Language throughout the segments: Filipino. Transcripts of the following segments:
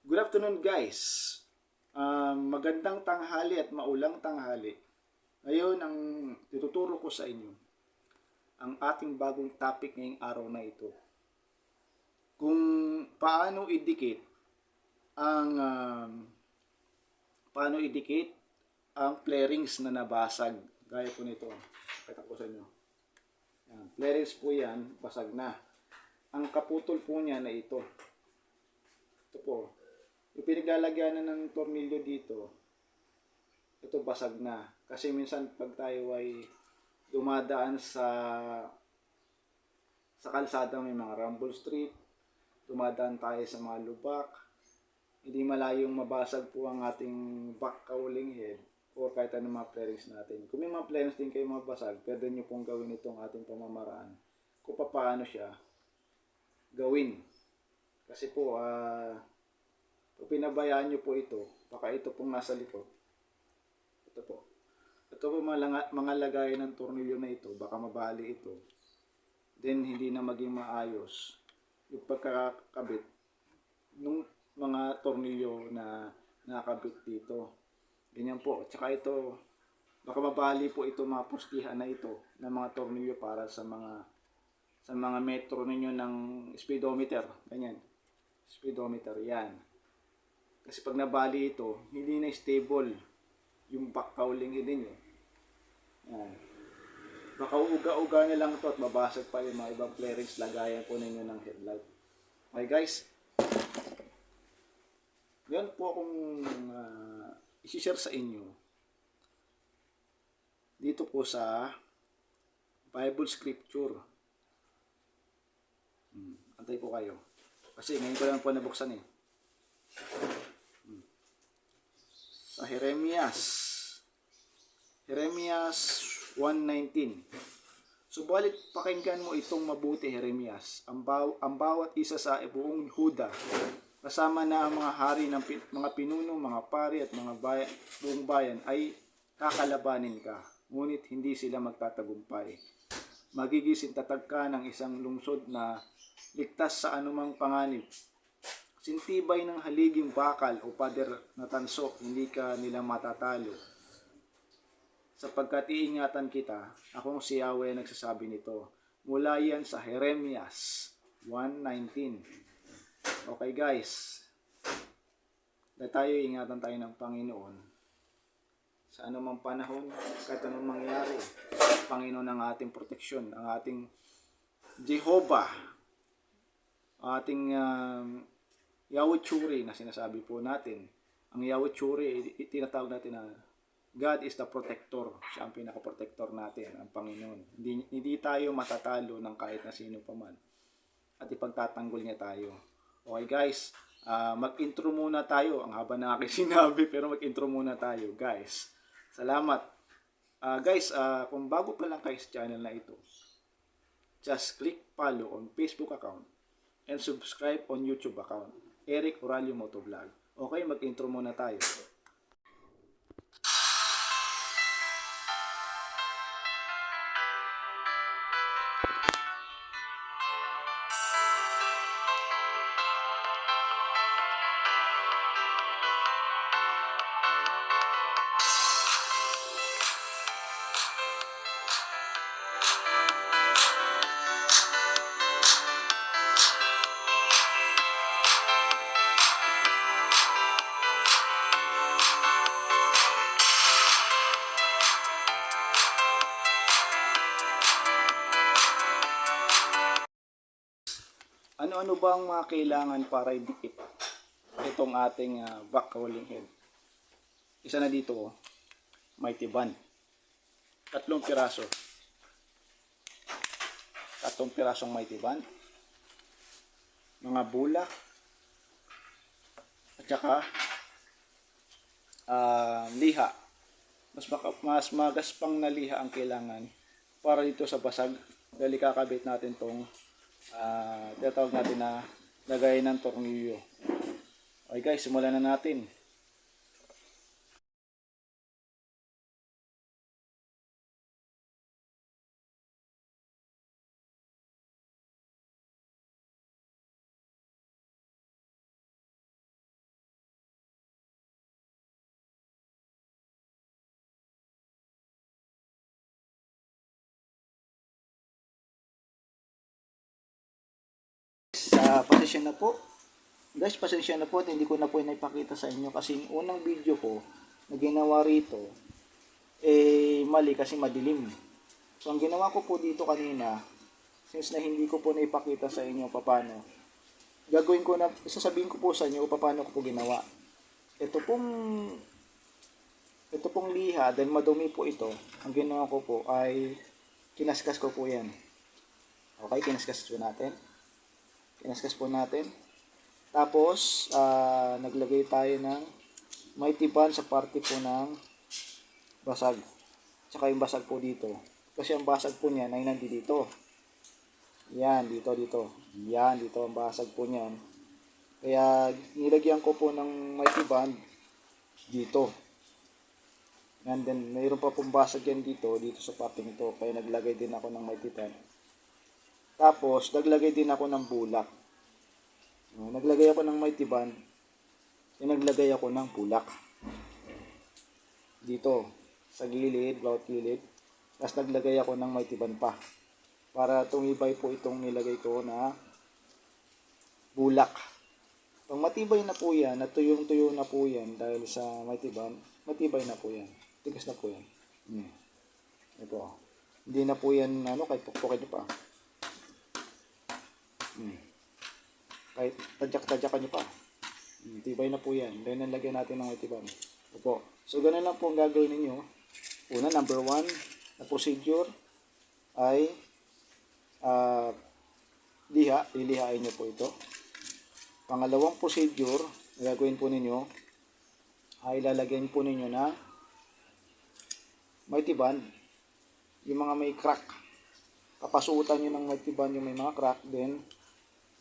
Good afternoon guys. Um, magandang tanghali at maulang tanghali. Ngayon ang tututuro ko sa inyo ang ating bagong topic ngayong araw na ito. Kung paano idikit ang um, paano idikit ang flarings na nabasag gaya po nito. Pakita ko sa inyo. Yan. Flarings po yan, basag na. Ang kaputol po niya na ito. Ito po. Yung pinaglalagyan na ng tornilyo dito, ito basag na. Kasi minsan pag tayo ay dumadaan sa sa kalsada may mga rumble strip, dumadaan tayo sa mga lubak, hindi malayong mabasag po ang ating back cowling head o kahit ano mga flarings natin. Kung may mga flarings din kayo mabasag, pwede nyo pong gawin itong ating pamamaraan kung paano siya gawin. Kasi po, ah, kung pinabayaan nyo po ito, baka ito pong nasa likod. Ito po. Ito po mga, mga lagay ng tornilyo na ito, baka mabali ito. Then, hindi na maging maayos yung pagkakabit ng mga tornilyo na nakakabit dito. Ganyan po. Tsaka ito, baka mabali po ito mga pustihan na ito ng mga tornilyo para sa mga sa mga metro ninyo ng speedometer. Ganyan. Speedometer. Yan. Kasi pag nabali ito, hindi na stable yung back cowling ninyo. Yan. Baka uga-uga na lang ito at babasag pa yung mga ibang flarings lagayan po ninyo ng headlight. Okay guys, yan po akong uh, isi-share sa inyo dito po sa Bible Scripture. Hmm, antay po kayo. Kasi ngayon ko lang po nabuksan eh. Sa Jeremias. Jeremias 1.19 Subalit pakinggan mo itong mabuti, Jeremias. Ang, baw- ang bawat isa sa buong Huda, kasama na ang mga hari ng pi- mga pinuno, mga pari at mga bayan, buong bayan ay kakalabanin ka. Ngunit hindi sila magtatagumpay. Magigising tatag ka ng isang lungsod na ligtas sa anumang panganib. Sintibay ng haliging bakal o pader na tanso, hindi ka nila matatalo sapagkat iingatan kita, akong si Yahweh nagsasabi nito. Mula yan sa Jeremias 1.19. Okay guys, na tayo ingatan tayo ng Panginoon sa anumang panahon, kahit anong mangyari, Panginoon ang ating proteksyon, ang ating Jehovah, ating um, Yahweh na sinasabi po natin. Ang Yahweh Churi, tinatawag natin na God is the protector. Siya ang pinaka-protector natin, ang Panginoon. Hindi, hindi tayo matatalo ng kahit na sino pa man. At ipagtatanggol niya tayo. Okay guys, ah, mag-intro muna tayo. Ang haba na aking sinabi, pero mag-intro muna tayo guys. Salamat. Ah, guys, ah, kung bago pa lang kayo sa channel na ito, just click follow on Facebook account and subscribe on YouTube account. Eric Oralio Motovlog. Okay, mag-intro muna tayo. Ano-ano ba ang mga kailangan para idikit itong ating ah, back cowling head? Isa na dito, oh. mighty band. Tatlong piraso. Tatlong pirasong mighty band. Mga bulak. At saka ah, liha. Mas, maka, mas magaspang na liha ang kailangan para dito sa basag. Dahil kakabit natin tong ah tinatawag natin na lagay ng tornilyo. Okay guys, simulan na natin. Pasensya na po. Guys, pasensya na po at hindi ko na po naipakita sa inyo kasi yung unang video ko na ginawa rito, eh, mali kasi madilim. So, ang ginawa ko po dito kanina, since na hindi ko po naipakita sa inyo paano, gagawin ko na, sasabihin ko po sa inyo paano ko po ginawa. Ito pong, ito pong liha, dahil madumi po ito, ang ginawa ko po ay, kinaskas ko po yan. Okay, kinaskas po natin. Kinaskas po natin. Tapos, ah, naglagay tayo ng mighty band sa parte po ng basag. Tsaka yung basag po dito. Kasi ang basag po niyan ay nandito. Yan, dito, dito. Yan, dito ang basag po niyan. Kaya, nilagyan ko po ng mighty band dito. And then, mayroon pa pong basag yan dito, dito sa parte nito. Kaya naglagay din ako ng mighty band. Tapos, naglagay din ako ng bulak. Naglagay ako ng mighty band. Yung naglagay ako ng bulak. Dito, sa gilid, bawat gilid. Tapos naglagay ako ng mighty band pa. Para tumibay po itong nilagay ko na bulak. Pag matibay na po yan, at tuyong-tuyo na po yan dahil sa mighty band, matibay na po yan. Tigas na po yan. Hmm. Ito. Hindi na po yan, ano, kahit pukpukin nyo pa. Hmm. Kahit tadyak-tadyakan nyo pa. Hmm, tibay na po yan. Then, nalagyan natin ng itibang. Opo. So, ganun lang po ang gagawin ninyo. Una, number one, na procedure ay ah liha. Lilihain nyo po ito. Pangalawang procedure, gagawin po ninyo, ay lalagyan po ninyo na mighty band. Yung mga may crack. Kapasutan nyo ng mighty band yung may mga crack. Then,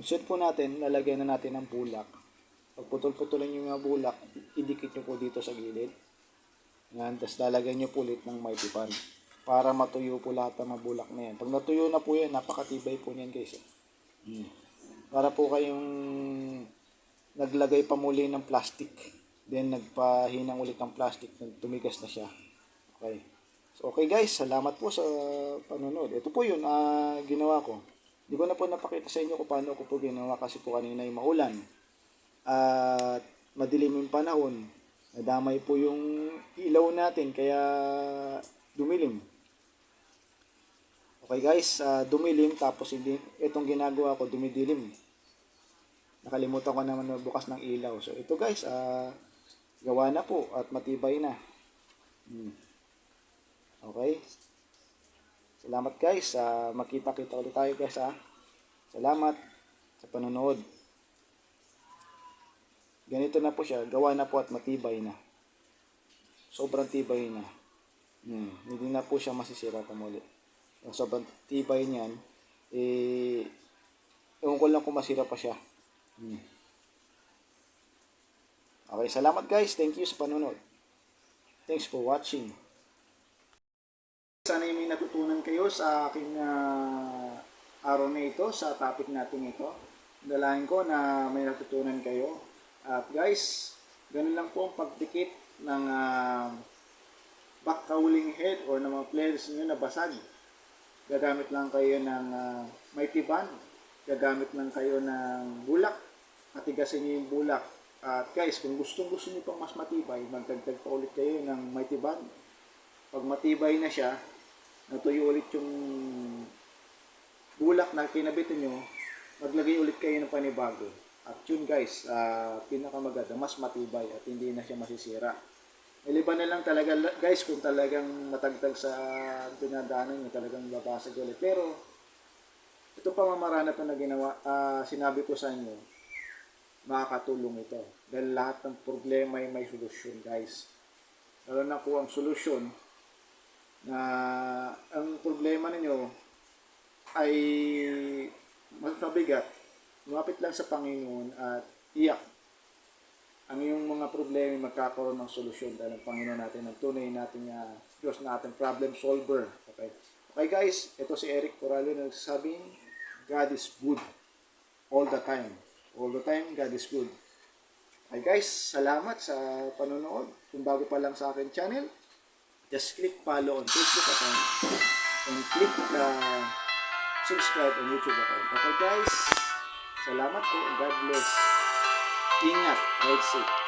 Instead po natin, lalagyan na natin ng bulak. Pag putol-putulan yung mga bulak, idikit nyo po dito sa gilid. Yan, tapos lalagyan nyo po ulit ng mighty pan. Para matuyo po lahat ng mga bulak na yan. Pag natuyo na po yan, napakatibay po niyan guys. eh. Hmm. Para po kayong naglagay pa muli ng plastic. Then nagpahinang ulit ng plastic. Tumigas na siya. Okay. So okay guys, salamat po sa panonood. Ito po yun, ah, ginawa ko. Hindi ko na po napakita sa inyo kung paano ko po ginawa kasi po kanina yung maulan. At madilim yung panahon. Nadamay po yung ilaw natin kaya dumilim. Okay guys, ah, dumilim tapos hindi, itong ginagawa ko dumidilim. Nakalimutan ko naman bukas ng ilaw. So ito guys, ah, gawa na po at matibay na. Hmm. Okay. Salamat guys. Uh, makita-kita ulit tayo guys ha. Salamat sa panonood. Ganito na po siya. Gawa na po at matibay na. Sobrang tibay na. Hmm. Hindi na po siya masisira pa muli. Yung sobrang tibay niyan, eh, ewan ko lang kung masira pa siya. Hmm. Okay, salamat guys. Thank you sa panonood. Thanks for watching. Sana may natutunan kayo sa aking ah, araw na ito, sa topic natin ito. Dalahin ko na may natutunan kayo. At guys, ganun lang po ang pagdikit ng uh, back cowling head or ng mga players nyo na basag. Gagamit lang kayo ng uh, mighty band. Gagamit lang kayo ng bulak. Atigasin nyo yung bulak. At guys, kung gustong gusto nyo pang mas matibay, magdagdag pa ulit kayo ng mighty band. Pag matibay na siya, natuyo ulit yung bulak na kinabitin nyo, maglagay ulit kayo ng panibago. At yun guys, uh, pinakamaganda, mas matibay at hindi na siya masisira. Iliban na lang talaga guys kung talagang matagtag sa dinadaanan nyo, talagang babasag ulit. Pero, ito pamamaraan na na ginawa, uh, sinabi ko sa inyo, makakatulong ito. Dahil lahat ng problema ay may solusyon guys. Lalo na po ang solusyon na ang problema ninyo ay mas mabigat, lumapit lang sa Panginoon at iyak. Ang iyong mga problema ay magkakaroon ng solusyon dahil ang Panginoon natin, ang tunay natin na Diyos natin, problem solver. Okay. Okay guys, ito si Eric Corralo na nagsasabing, God is good all the time. All the time, God is good. Okay guys, salamat sa panonood. Kung bago pa lang sa akin channel, just click follow on Facebook account and click uh, subscribe on YouTube account. Okay guys, Salamat po. God bless. Ingat. Ride safe.